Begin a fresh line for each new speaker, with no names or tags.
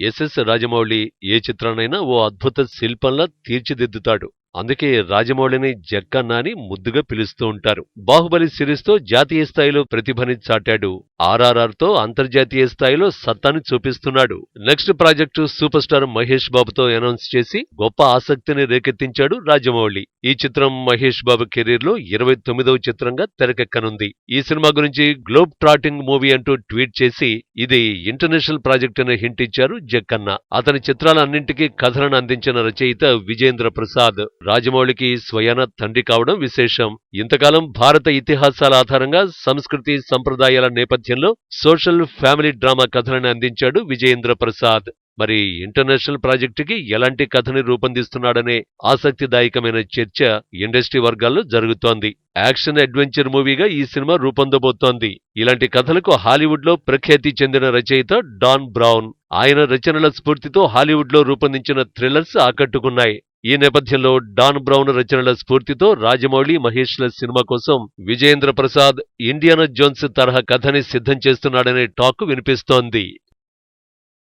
SS Rajamouli ఏ చిత్రాన్నైనా ఓ అద్భుత శిల్పంలా తీర్చిదిద్దుతాడు. అందుకే రాజమౌళిని జక్కన్న అని ముద్దుగా పిలుస్తూ ఉంటారు. బాహుబలి సిరీస్తో జాతీయ స్థాయిలో ప్రతిభని చాటాడు ఆర్ఆర్ఆర్తో అంతర్జాతీయ స్థాయిలో సత్తాని చూపిస్తున్నాడు. Next project super star Mahesh బాబుతో అనౌన్స్ చేసి గొప్ప ఆసక్తిని రేకెత్తించాడు రాజమౌళి. ఈ చిత్రం మహేష్ బాబు కెరీర్లో ఇరవై తొమ్మిదవ చిత్రంగా తెరకెక్కనుంది. ఈ సినిమా గురించి గ్లోబ్ ట్రాటింగ్ మూవీ అంటూ ట్వీట్ చేసి ఇది ఇంటర్నేషనల్ ప్రాజెక్ట్ అని హింట్ ఇచ్చారు జక్కన్న. అతని చిత్రాలన్నింటికీ కథలను అందించిన రచయిత విజేంద్ర ప్రసాద్. రాజమౌళికి స్వయాన తండ్రి కావడం విశేషం. ఇంతకాలం భారత ఇతిహాసాల ఆధారంగా సంస్కృతి సంప్రదాయాల నేపథ్యం నేపథ్యంలో సోషల్ ఫ్యామిలీ డ్రామా కథలను అందించాడు విజయేంద్ర ప్రసాద్. మరి ఇంటర్నేషనల్ ప్రాజెక్టుకి ఎలాంటి కథని రూపొందిస్తున్నాడనే ఆసక్తిదాయకమైన చర్చ ఇండస్ట్రీ వర్గాల్లో జరుగుతోంది. యాక్షన్ అడ్వెంచర్ మూవీగా ఈ సినిమా రూపొందబోతోంది. ఇలాంటి కథలకు హాలీవుడ్లో ప్రఖ్యాతి చెందిన రచయిత డాన్ బ్రౌన్. ఆయన రచనల స్ఫూర్తితో హాలీవుడ్లో రూపొందించిన థ్రిల్లర్స్ ఆకట్టుకున్నాయి. ఈ నేపథ్యంలో డాన్ బ్రౌన్ రచనల స్ఫూర్తితో రాజమౌళి మహేష్ల సినిమా కోసం విజయేంద్ర ప్రసాద్ ఇండియానా జోన్స్ తరహా కథని సిద్ధం చేస్తున్నాడనే టాక్ వినిపిస్తోంది.